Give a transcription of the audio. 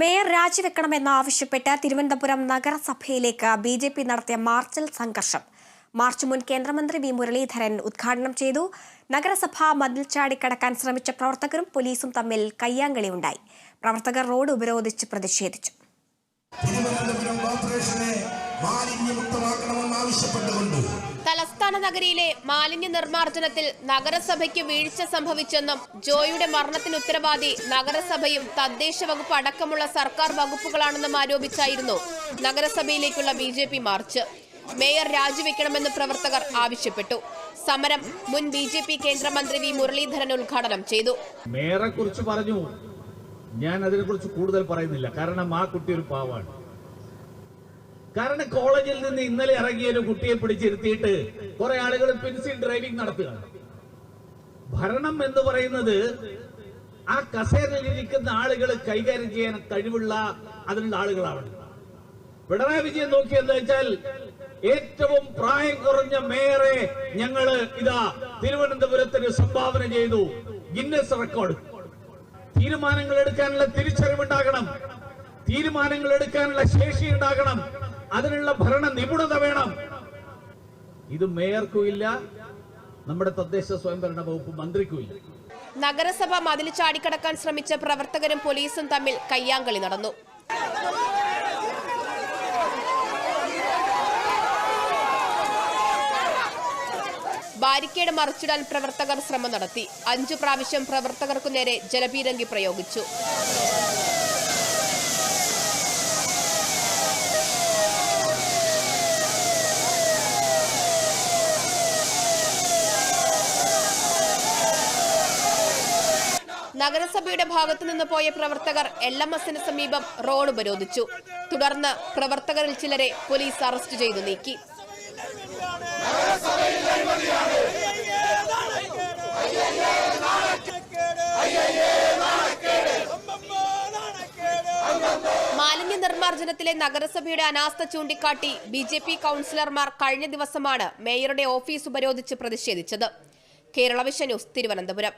Mayor രാജിവെക്കണമെന്നാവശ്യപ്പെട്ട് തിരുവനന്തപുരം നഗരസഭയിലേക്ക് B J P നടത്തിയ മാർച്ചിൽ സംഘർഷം. മാർച്ച് മുൻ കേന്ദ്രമന്ത്രി വി മുരളീധരൻ ഉദ്ഘാടനം ചെയ്തു. നഗരസഭ മതിൽ ചാടിക്കടക്കാൻ ശ്രമിച്ച പ്രവർത്തകരും പോലീസും തമ്മിൽ കയ്യാങ്കളിയുണ്ടായി. പ്രവർത്തകർ റോഡ് ഉപരോധിച്ച് പ്രതിഷേധിച്ചു. തിരുവനന്തപുരം കോർപ്പറേഷനെ മാലിന്യമുക്തമാക്കണമെന്നാവശ്യപ്പെട്ടുകൊണ്ട് തലസ്ഥാന നഗരിയിലെ മാലിന്യ നിർമ്മാർജനത്തിൽ നഗരസഭയ്ക്ക് വീഴ്ച സംഭവിച്ചെന്നും ജോയിയുടെ മരണത്തിന് ഉത്തരവാദി നഗരസഭയും തദ്ദേശ വകുപ്പ് അടക്കമുള്ള സർക്കാർ വകുപ്പുകളാണെന്നും ആരോപിച്ചായിരുന്നു നഗരസഭയിലേക്കുള്ള ബി മാർച്ച്. മേയർ രാജിവെക്കണമെന്ന് പ്രവർത്തകർ ആവശ്യപ്പെട്ടു. സമരം മുൻ ബി ജെ പി കേന്ദ്രമന്ത്രി വി മുരളീധരൻ ഉദ്ഘാടനം ചെയ്തു. മേയറെ കുറിച്ച് പറഞ്ഞു. ഞാൻ അതിനെക്കുറിച്ച് കൂടുതൽ പറയുന്നില്ല. കാരണം ആ കുട്ടി ഒരു പാവാണ്. കാരണം കോളേജിൽ നിന്ന് ഇന്നലെ ഇറങ്ങിയ ഒരു കുട്ടിയെ പിടിച്ചിരുത്തിയിട്ട് കുറെ ആളുകൾ പെൻസിൽ ഡ്രൈവിംഗ് നടത്തുകയാണ്. ഭരണം എന്ന് പറയുന്നത് ആ കസേരയിൽ ഇരിക്കുന്ന ആളുകൾ കൈകാര്യം ചെയ്യാൻ കഴിവുള്ള അതിനുള്ള ആളുകളാണ് പിണറായി വിജയൻ നോക്കിയെന്ന് വെച്ചാൽ ഏറ്റവും പ്രായം കുറഞ്ഞ മേയറെ ഞങ്ങൾ ഇതാ തിരുവനന്തപുരത്തിന് സംഭാവന ചെയ്തു. Guinness record. തീരുമാനങ്ങൾ എടുക്കാനുള്ള തിരിച്ചറിവുണ്ടാകണം. തീരുമാനങ്ങൾ എടുക്കാനുള്ള ശേഷി ഉണ്ടാകണം. അതിനുള്ള ഭരണ നിപുണത വേണം. ഇത് മേയർക്കും ഇല്ല നമ്മുടെ തദ്ദേശ സ്വയംഭരണ വകുപ്പ് മന്ത്രിക്കും ഇല്ല നഗരസഭ മതിൽ ചാടിക്കടക്കാൻ ശ്രമിച്ച പ്രവർത്തകരും പോലീസും തമ്മിൽ കയ്യാങ്കളി നടന്നു. ബാരിക്കേഡ് മറിച്ചിടാൻ പ്രവർത്തകർ ശ്രമം നടത്തി. അഞ്ചു പ്രാവശ്യം പ്രവർത്തകർക്കു നേരെ ജലപീരങ്കി പ്രയോഗിച്ചു. നഗരസഭയുടെ ഭാഗത്തു നിന്ന് പോയ പ്രവർത്തകർ എൽ എം എസിന് സമീപം റോഡ് ഉപരോധിച്ചു. തുടർന്ന് പ്രവർത്തകരിൽ ചിലരെ പോലീസ് അറസ്റ്റ് ചെയ്തു നീക്കി. മാലിന്യ നിർമ്മാർജനത്തിലെ നഗരസഭയുടെ അനാസ്ഥ ചൂണ്ടിക്കാട്ടി ബി ജെ പി കൌൺസിലർമാർ കഴിഞ്ഞ ദിവസമാണ് മേയറുടെ ഓഫീസ് ഉപരോധിച്ച് പ്രതിഷേധിച്ചത്. Kerala vision news Thiruvananthapuram.